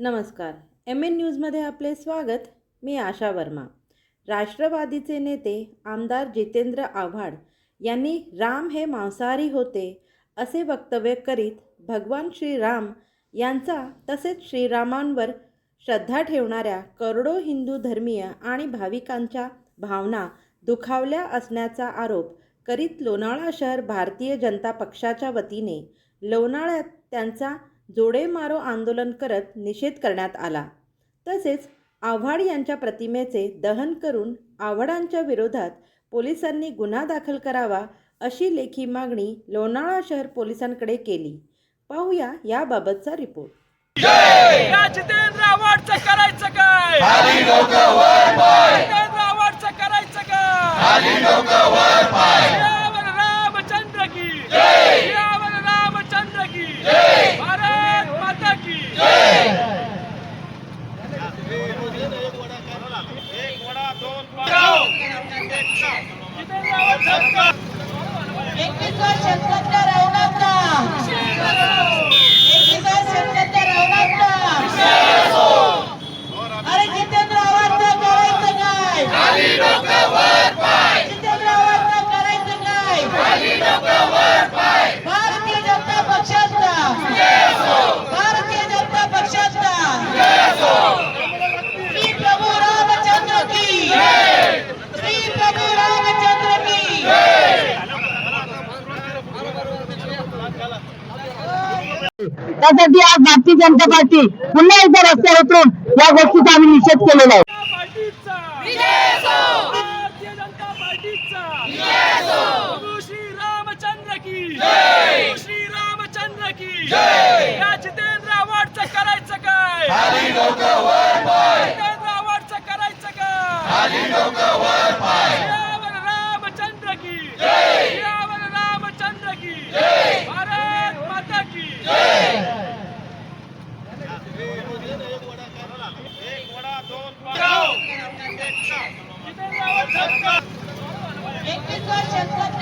नमस्कार. M N न्यूजमध्ये आपले स्वागत. मी आशा वर्मा. राष्ट्रवादीचे नेते आमदार जितेंद्र आव्हाड यांनी राम हे मांसाहारी होते असे वक्तव्य करीत भगवान श्रीराम यांचा तसेच श्रीरामांवर श्रद्धा ठेवणाऱ्या करोडो हिंदू धर्मीय आणि भाविकांच्या भावना दुखावल्या असण्याचा आरोप करीत लोणावळा शहर भारतीय जनता पक्षाच्या वतीने लोणाळ्यात त्यांचा जोडे मारो आंदोलन करत निषेध करण्यात आला. तसेच आव्हाड यांच्या प्रतिमेचे दहन करून आव्हाडांच्या विरोधात पोलिसांनी गुन्हा दाखल करावा अशी लेखी मागणी लोणावळा शहर पोलिसांकडे केली. पाहूया याबाबतचा रिपोर्ट. करायचं काय जितेंद्र आव्हाडचं करायचं काय श्रीराम रामचंद्र की श्रीराम रामचंद्र की भारत माता की जितेंद्र आव्हाड शतकातल्या रावणाचा एकवीसवा शतकातल्या रावणाचा अरे जितेंद्र आव्हाडचं करायचं काय जितेंद्र आव्हाडचं करायचं काय भारतीय जनता पक्षाचा भारतीय जनता पक्षाचा श्री प्रभू रामचंद्र की श्री प्रभू रामचंद्र की त्यासाठी आज भारतीय जनता पार्टी पुन्हा एकदा रस्त्यावर उतरून या गोष्टीचा आम्ही निषेध केलेला आहे. पार्टीचा भारतीय जनता पार्टीचा प्रभू श्री रामचंद्र की श्री रामचंद्र की या जितेंद्र आव्हाडचं करायचं काय जितेंद्र आव्हाडचं करायचं काय श्रीराम रामचंद्र की श्रीराम रामचंद्र की भारत माता की जितेंद्र आव्हाड एकवीसवा शतकातल्या